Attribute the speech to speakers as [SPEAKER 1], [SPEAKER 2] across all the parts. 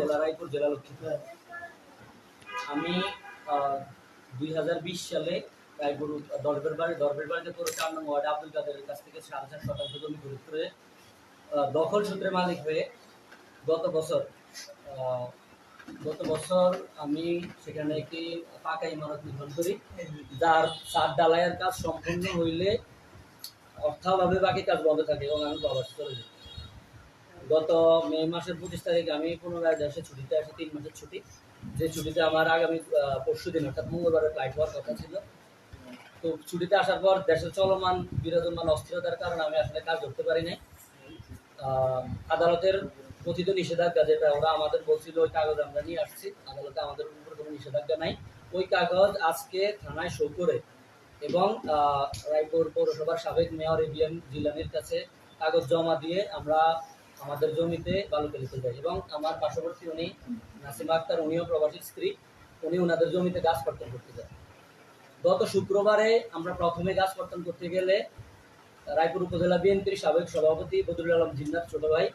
[SPEAKER 1] জেলা রায়পুর জেলা লক্ষ্মীপুর আমি দুই হাজার বিশ সালে রায়পুর দরবের বাড়ি দরবের বাড়িতে পুরো চার নং ওয়ার্ডে আব্দুল কাদেরের কাছ থেকে সাড়ে চার শতাংশ জমি খরিদ করে দখল সূত্রে মালিক হয়ে গত বছর গত বছর আমি সেখানে একটি পাকা ইমারত নির্মাণ করি, যার সাত ডালাইয়ের কাজ সম্পূর্ণ হইলে অর্থাভাবে বাকি কাজ বন্ধ থাকে এবং আমি প্রবাস চলে যাই। গত মে মাসের পঁচিশ তারিখে আমি পুনরায় দেশে ছুটিতে আসি, তিন মাসের ছুটি। যে ছুটিতে আমার আগামী পরশু দিন, অর্থাৎ মঙ্গলবারে ফ্লাইট হওয়ার কথা ছিল। তো ছুটিতে আসার পর দেশের চলমান বিরাজমান অস্থিরতার কারণে আমি আসলে কাজ করতে পারি নাই। আদালতের কথিত নিষেধাজ্ঞা যেটা, ওরা আমাদের বলছিল, ওই কাগজ আমরা নিয়ে আসছি। আদালতে আমাদের উপর কোনো নিষেধাজ্ঞা নাই। ওই কাগজ আজকে থানায় শো করে এবং রায়পুর পৌরসভার সাবেক মেয়র এবিএম জিলানির কাছে কাগজ জমা দিয়ে আমরা আমাদের জমিতে বালু ফেলতে যাই এবং আমার পার্শ্ববর্তী উনি নাসিমা আক্তার, উনিও প্রবাসীর স্ত্রী, উনি ওনাদের জমিতে গাছ কর্তন করতে যায়। গত শুক্রবারে আমরা প্রথমে গাছ কর্তন করতে গেলে রায়পুর উপজেলা বিএনপির সাবেক সভাপতি বদরুল আলম জিন্নার ছোট ভাই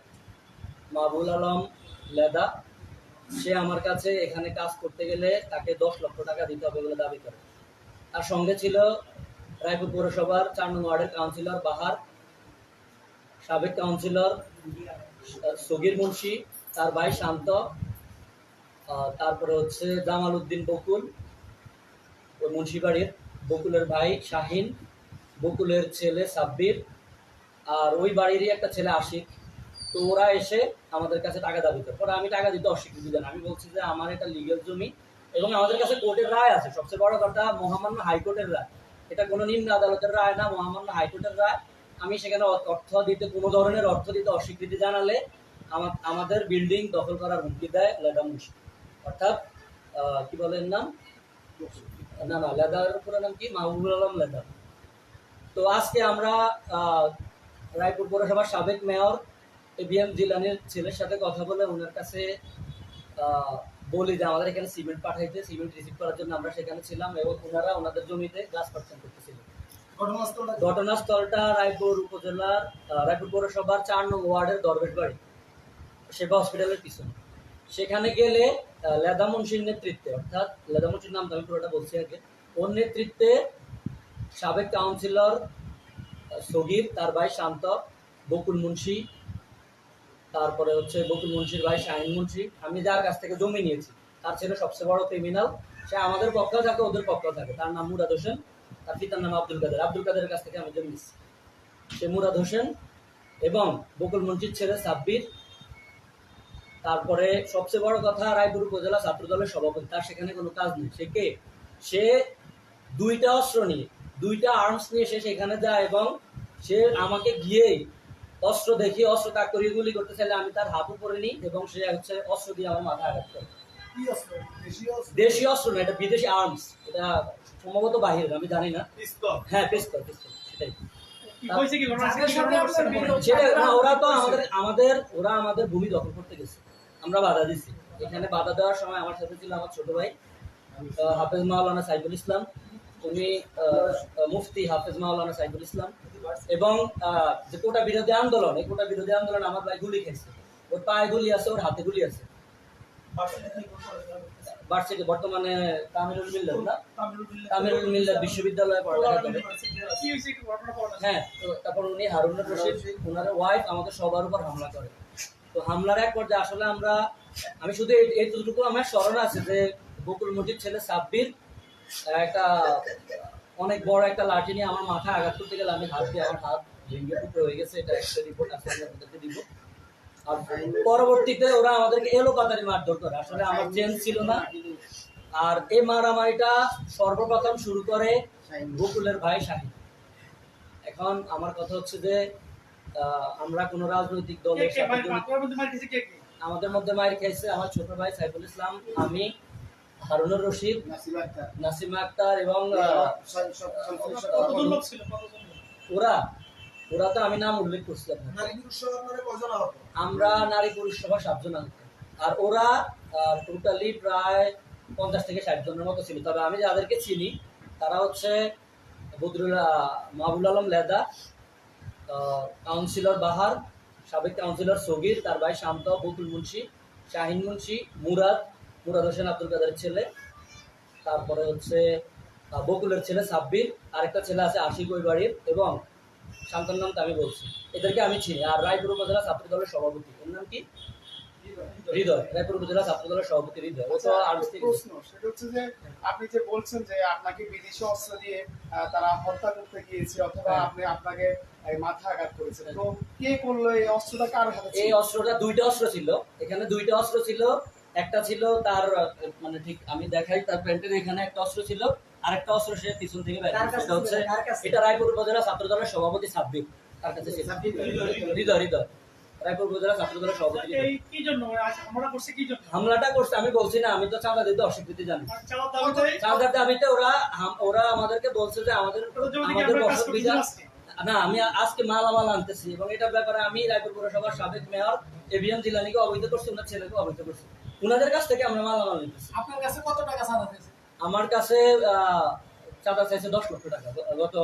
[SPEAKER 1] মাহবুল আলম লেদা, সে আমার কাছে এখানে কাজ করতে গেলে তাকে দশ লক্ষ টাকা দিতে হবে বলে দাবি করে। তার সঙ্গে ছিল রায়পুর পৌরসভার চার নং ওয়ার্ডের কাউন্সিলর বাহার, সাবেক কাউন্সিলর সগির মুন্সি, তার ভাই শান্ত তারপরে হচ্ছে জামাল উদ্দিন বকুল, ওই মুন্সিবাড়ির বকুলের ভাই শাহিন, বকুলের ছেলে সাব্বির, আর ওই বাড়িরই একটা ছেলে আশিক। তো ওরা এসে আমাদের কাছে টাকা দাবি করে। পরে আমি টাকা দিতে অস্বীকৃতি দেন আমি বলছি যে আমার এটা লিগেল জমি এবং আমাদের কাছে কোর্টের রায় আছে। সবচেয়ে বড় কথা মহামান্য হাইকোর্টের রায়। এটা কোনো নিম্ন আদালতের রায় না, মহামান্য হাইকোর্টের রায়। আমি সেখানে অর্থ দিতে, কোনো ধরনের অর্থ দিতে অস্বীকৃতি জানালে আমাদের বিল্ডিং দখল করার হুমকি দেয় লেদা মুন্সি অর্থাৎ কি বলেন নাম? না না, লেদার পুরো নাম কি? মাহবুবুল আলম লেদা তো আজকে আমরা রায়পুর পৌরসভার সাবেক মেয়র এবিএম জিলানির ছেলের সাথে কথা বলে ওনার কাছে বলি যে আমাদের এখানে সিমেন্ট পাঠাইতে, সিমেন্ট রিসিভ করার জন্য আমরা সেখানে ছিলাম এবং ওনারা ওনাদের জমিতে গাছ পার্সেন্ট করতেছিলেন
[SPEAKER 2] ঘটনাস্থলটা
[SPEAKER 1] রায়পুর উপজেলার রায়পুর পৌরসভার চার নং ওয়ার্ডের দরবেশ বাড়ি, সেবা হসপিটালের পিছনে। সেখানে গেলে লেদা মুন্সির নেতৃত্বে, অর্থাৎ লেদা মুন্সির নাম আমি পুরোটা বলছি আগে, ওর নেতৃত্বে সাবেক কাউন্সিলর সগির, তার ভাই শান্ত বকুল মুন্সি, তারপরে হচ্ছে বকুল মুন্সির ভাই শাহিন মুন্সি, আমি যার কাছ থেকে জমি নিয়েছি, তার ছেলে সবচেয়ে বড় ক্রিমিনাল সে আমাদের পক্ষেও থাকে, ওদের পক্ষেও থাকে, তার নাম মুরাদ হোসেন। তার পিতার নাম আব্দুল কাদের। আব্দুল কাদের কাছ থেকে আমি জমি সে মুরাদ হোসেন এবং বকুল মুন্সির ছেলে সাব্বির। তারপরে সবচেয়ে বড় কথা, রায়পুর উপজেলা ছাত্র দলের সভাপতি। তার সেখানে কোনো কাজ নেই। সে কে? সে দুইটা অস্ত্র নিয়ে, দুইটা আর্মস নিয়ে সে সেখানে যায় এবং সে আমাকে গিয়েই অস্ত্র দেখিয়ে, অস্ত্র তাক করিয়ে গুলি করতে চাইলে আমি তার হাত উপরে নিই এবং সে হচ্ছে অস্ত্র দিয়ে আমার মাথায় আঘাত করে।
[SPEAKER 2] দেশীয় অস্ত্র?
[SPEAKER 1] না এটা বিদেশি আর্মস এটা সম্ভবত বাহিরের আমি জানি না। হ্যাঁ পিস্তল পিস্তল সেটাই।
[SPEAKER 3] কি হয়েছে কি? ঘটনা আজকে
[SPEAKER 2] যাদের সাথে
[SPEAKER 3] স্মরণ করছেন
[SPEAKER 2] আপনার?
[SPEAKER 1] ছেলে না ওরা তো আমাদের আমাদের ওরা আমাদের ভূমি দখল করতে গেছে। আমরা বাধা দিছি। এখানে বাধা দেওয়ার সময় আমার সাথে ছিল আমার ছোট ভাই হাফেজ মাওলানা সাইফুল ইসলাম। উনি আহ, মুফতি হাফেজ মাওলানা সাইফুল ইসলাম। এবং আহ, যে কোটা বিরোধী আন্দোলন এই কোটা বিরোধী আন্দোলন আমার ভাই গুলি খেয়েছে। ওর পায়ে গুলি আছে ওর হাতে গুলি আছে। ভার্সিটি বর্তমানে তামিলুল মিল্লাত না? তামিলুল মিল্লাত বিশ্ববিদ্যালয়ে পড়ালেখা। হ্যাঁ তো তারপর উনি হারুনুর রশিদ ওনার ওয়াইফ আমাদের সবার উপর হামলা করে। তো হামলার এক পর্যায়ে আসলে আমরা আমি শুধু এই- এইটুকু আমার স্মরণ আছে যে বকুল মজিদ ছেলে সাব্বির একটা অনেক বড় একটা লাঠি নিয়ে আমার মাথায় আঘাত করতে গেলে আমি হাত দিয়ে আমার হাত ভেঙে টুকরো হয়ে গেছে। এটা একটা রিপোর্ট আছে আপনাদেরকে দিব। পরবর্তীতে ওরা আমাদেরকে এলো পাতারি মারধর করে। আসলে আমার চেঞ্জ ছিল না। আর এই মারামারিটা সর্বপ্রথম শুরু করে বকুলের ভাই শাহিন। এখন আমার কথা হচ্ছে যে আমরা কোন রাজনৈতিক দলের আমাদের মধ্যে মায়ের খেয়েছে আমার ছোট ভাই সাইফুল ইসলাম আমি হারুনুর রশিদ নাসিমা আক্তার। এবং আহ,
[SPEAKER 3] কতজন লোক ছিল? কতজন লোক?
[SPEAKER 1] ওরা ওরা তো আমি নাম উল্লেখ করছি আপনাকে।
[SPEAKER 2] নারী পুরুষ সহ আপনারা কজন আহত?
[SPEAKER 1] আমরা নারী পুরুষ সভা সাতজন আর ওরা টোটালি প্রায় পঞ্চাশ থেকে ষাট জনের মতো ছিল। তবে আমি যাদেরকে চিনি, তারা হচ্ছে বদরুল মাহবুল আলম লেদা কাউন্সিলর বাহার, সাবেক কাউন্সিলর সগির, তার ভাই শান্ত বকুল মুন্সি, শাহিন মুন্সি, মুরাদ মুরাদ হোসেন আব্দুল কাদের ছেলে, তারপরে হচ্ছে বকুলের ছেলে সাব্বির, আরেকটা ছেলে আছে আশিক ওই বাড়ির এবং শান্তর নামটা আমি বলছি। এদেরকে আমি চিনি। আর রায়পুর উপজেলা ছাত্র দলের সভাপতি। ওর নাম কি? হৃদয়। রায়পুর উপজেলা ছাত্র দলের সভাপতি হৃদয়। ও তো আর্টস
[SPEAKER 4] প্রশ্ন সেটা হচ্ছে যে আপনি যে বলছেন যে আপনাকে বিদেশি অস্ত্র দিয়ে তারা হত্যা করতে গিয়েছে অথবা
[SPEAKER 1] হ্যাঁ।
[SPEAKER 4] আপনি আপনাকে মাথা আঘাত করেছে তো কে করল এই অস্ত্রটা কার হাতে
[SPEAKER 1] এই অস্ত্রটা দুইটা অস্ত্র ছিল। এখানে দুইটা অস্ত্র ছিল। একটা ছিল তার মানে ঠিক আমি দেখাই তার প্যান্টের এখানে একটা অস্ত্র ছিল। আরেকটা অস্ত্র সে পিছন থেকে বের
[SPEAKER 5] কার
[SPEAKER 1] সেটা হচ্ছে? এটা রায়পুর উপজেলা ছাত্র দলের সভাপতি সাব্বির। তার কাছে হৃদয় হৃদয় রায়পুর উপজেলা ছাত্র দলের সভাপতি
[SPEAKER 3] কি জন্য? আমরা করছে কি জন্য?
[SPEAKER 1] হামলাটা করছে আমি বলছি না আমি তো চাঁদা দিতে অস্বীকৃতি জানি। চাঁদার দাবিতে? ওরা ওরা আমাদেরকে বলছে যে আমাদের বসত বিধান? না আমি আজকে মালামাল আনতেছি এবং এটার ব্যাপারে আমি রায়পুর পৌরসভার সাবেক মেয়র এভিএম জিলানিকে অবহিত করছি ওনার ছেলেকে অবহিত করছি। ওনাদের কাছ থেকে আমরা মালামাল নিতেছি।
[SPEAKER 5] আপনার কাছে কত টাকা চাঁদা
[SPEAKER 1] আমার কাছে চাঁদা চাইছে দশ লক্ষ টাকা গত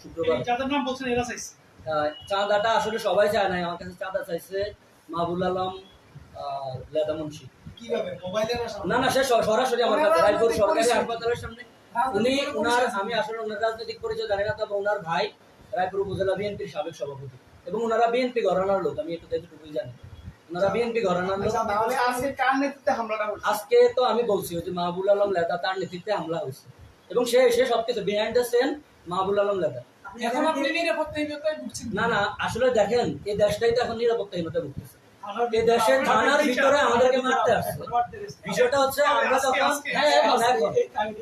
[SPEAKER 1] শুক্রবার।
[SPEAKER 3] যাদের নাম বলছেন এরা চাইছে?
[SPEAKER 1] চাঁদাটা আসলে সবাই চায় নাই আমার কাছে চাঁদা চাইছে মাহবুল আলম লেদা মুন্সি। না না সে সরাসরি আমার কাছে রায়পুর সরকারি হাসপাতালের সামনে। উনি উনার আমি আসলে ওনার রাজনৈতিক পরিচয় জানি না তবে ওনার ভাই রায়পুর উপজেলা বিএনপির সাবেক সভাপতি এবং ওনারা বিএনপি ঘরানার লোক আমি একটু এতটুকুই জানি। ওনারা বিএনপি
[SPEAKER 4] আচ্ছা, তাহলে আজকে কার নেতৃত্বে হামলাটা হয়েছে?
[SPEAKER 1] আজকে তো আমি বলছি যে মাহবুল আলম লেদা তার নেতৃত্বে হামলা হয়েছে। এবং সে সে সবকিছু behind the scene Mahbul Alam লেদা।
[SPEAKER 5] এখন আপনি নিরাপত্তাহীনতায় ভুগছেন
[SPEAKER 1] না না আসলে দেখেন এই দেশটাই তো এখন নিরাপত্তাহীনতা ভুগতেছে। এই দেশের থানার ভিতরে আমাদেরকে মারতে আসছে। বিষয়টা হচ্ছে আমরা হ্যাঁ এখন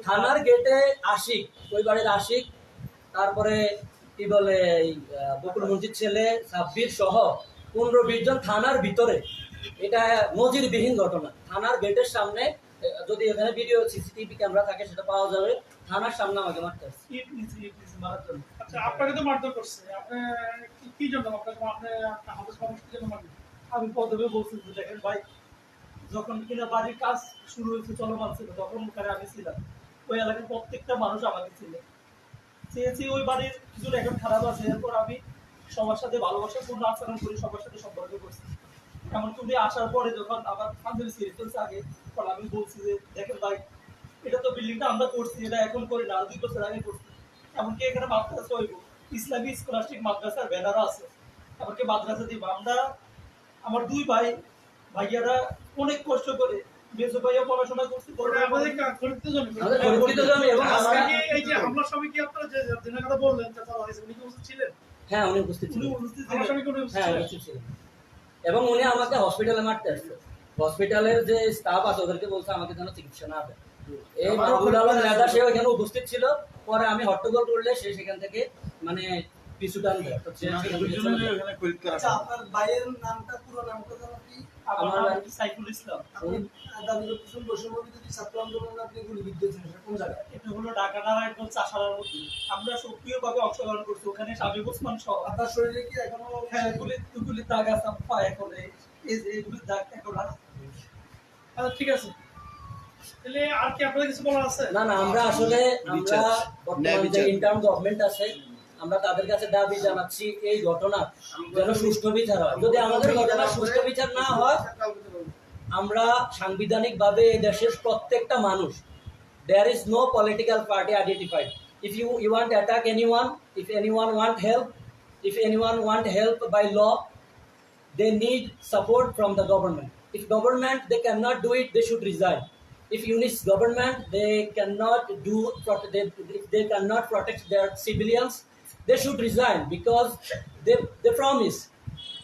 [SPEAKER 1] থানার গেটে আশিক ওই বাড়ির আশিক তারপরে কি বলে বকুল মসজিদ ছেলে সাব্বির সহ পনেরো বিশ জন থানার ভিতরে। এটা নজিরবিহীন ঘটনা। থানার গেটের সামনে, যদি এখানে ভিডিও সিসিটিভি ক্যামেরা থাকে, সেটা পাওয়া যাবে। থানার সামনে আমাকে মারতে আসছে
[SPEAKER 3] আচ্ছা আপনাকে তো মারধর করছে। আপনি কি- জন্য? আপনাকে আপনি জন্য মারলেন।
[SPEAKER 6] আমি প্রথমে বলছি দেখেন ভাই, যখন কিনা বাড়ির কাজ শুরু হয়েছে, চলমান ছিল, তখন ওখানে আমি ছিলাম। ওই এলাকার প্রত্যেকটা মানুষ আমাকে ছিল চেয়েছি ওই বাড়ির কিছু এখন খারাপ আছে। এরপর আমি সবার সাথে ভালোবাসাপূর্ণ আচরণ করি সবার সাথে সম্পর্ক করছি এমনকি উনি আসার পরে যখন আবার ফান্ডের সিরিজ চলছে আগে তখন আমি বলছি যে দেখেন ভাই এটা তো বিল্ডিংটা আমরা করছি এটা এখন করি না দুই বছর আগে করছি এমনকি এখানে মাদ্রাসা হইব ইসলামী স্কলাস্টিক মাদ্রাসার ব্যানারও আছে এমনকি মাদ্রাসা দিব আমরা আমার দুই ভাই ভাইয়ারা অনেক কষ্ট করে মেজো ভাইয়া পড়াশোনা করছে
[SPEAKER 3] ওটা আমাদের খরিদ্দ জমি
[SPEAKER 1] আমাদের পরিচিত জমি এবং
[SPEAKER 3] আজকে
[SPEAKER 1] আমরা-
[SPEAKER 3] কি এই যে হামলার সময় কি আপনারা যে দিনের কথা বললেন ছিলেন
[SPEAKER 1] হ্যাঁ উনি উপস্থিত ছিলেন। হ্যাঁ উপস্থিত ছিলেন। এবং উনি আমাকে হসপিটালে মারতে আসছে। হসপিটালের যে স্টাফ আছে ওদেরকে বলছে আমাকে যেন চিকিৎসা না দেয় এই মাহবুল আলম সে ওইখানে উপস্থিত ছিল। পরে আমি হট্টগোল করলে সে সেখান থেকে মানে পিছু টান দেয়। যায়।
[SPEAKER 2] আচ্ছা আপনার ভাইয়ের নামটা পুরো নামটা কি?
[SPEAKER 6] আমার
[SPEAKER 1] আমার
[SPEAKER 6] নাম সাইফুল ইসলাম।
[SPEAKER 2] দাবি করতেছেন বৈষম্য ছাত্র আন্দোলনে আপনি গুলিবিদ্ধ হয়েছেন কোন জায়গায়?
[SPEAKER 6] এটা হলো ঢাকা নারায়ণগঞ্জ চাষারার মধ্যে। আমরা সক্রিয়ভাবে অংশগ্রহণ করছি। ওখানে সাবিক ওসমান সহ।
[SPEAKER 2] আপনার শরীরে কি এখনও
[SPEAKER 6] হ্যাঁ গুলি দুগুলি দাগ আছে পায়ে এখন। এই- এই যে এইগুলি দাগ এখন আছে।
[SPEAKER 3] আচ্ছা ঠিক আছে। তাহলে আর কি আপনাদের কিছু বলার আছে?
[SPEAKER 1] না না আমরা আসলে আমরা বর্তমান যে ইন্টার্ন গভর্নমেন্ট আছে আমরা তাদের কাছে দাবি জানাচ্ছি এই ঘটনা যেন সুষ্ঠু বিচার হয় যদি আমাদের ঘটনা সুষ্ঠু বিচার না হয় আমরা সাংবিধানিক ভাবে এই দেশের প্রত্যেকটা মানুষ there is no political party identified if you you want attack any one if any one want help if any one want help they need support from the government. If government they cannot do it, they should resign. If units government they cannot do they, if they cannot protect their civilians, they should resign because they they promise.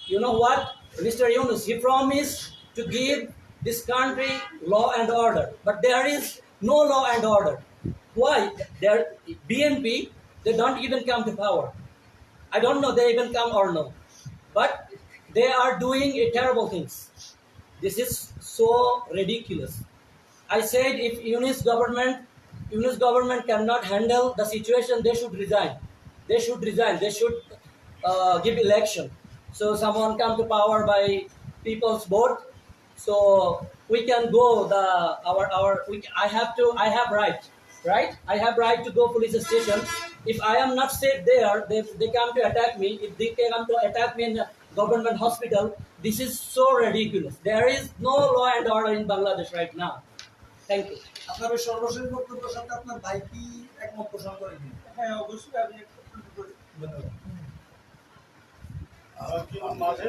[SPEAKER 1] You know what, Mr. Yunus, he promised to give this country law and order, but there is no law and order. Why? Their BNP they don't even come to power. I don't know they even come or no. But they are doing a terrible things. This is so ridiculous. I said if Unis government, Unis government cannot handle the situation, they should resign They should resign. They should uh, give election. So someone come to power by people's vote. So we can go the our our. We, I have to. I have right. Right. I have right to go police station. If I am not safe there, they, they come to attack me. If they come to attack me in government hospital. This is so ridiculous. There is no law and order in Bangladesh right now. Thank you.
[SPEAKER 2] আপনার ওই সর্বশেষ বক্তব্যের সাথে আপনার ভাই কি একমত পোষণ করে দিন
[SPEAKER 6] হ্যাঁ অবশ্যই আমি একটা করি।
[SPEAKER 2] ধন্যবাদ
[SPEAKER 7] আমার কি মাঝে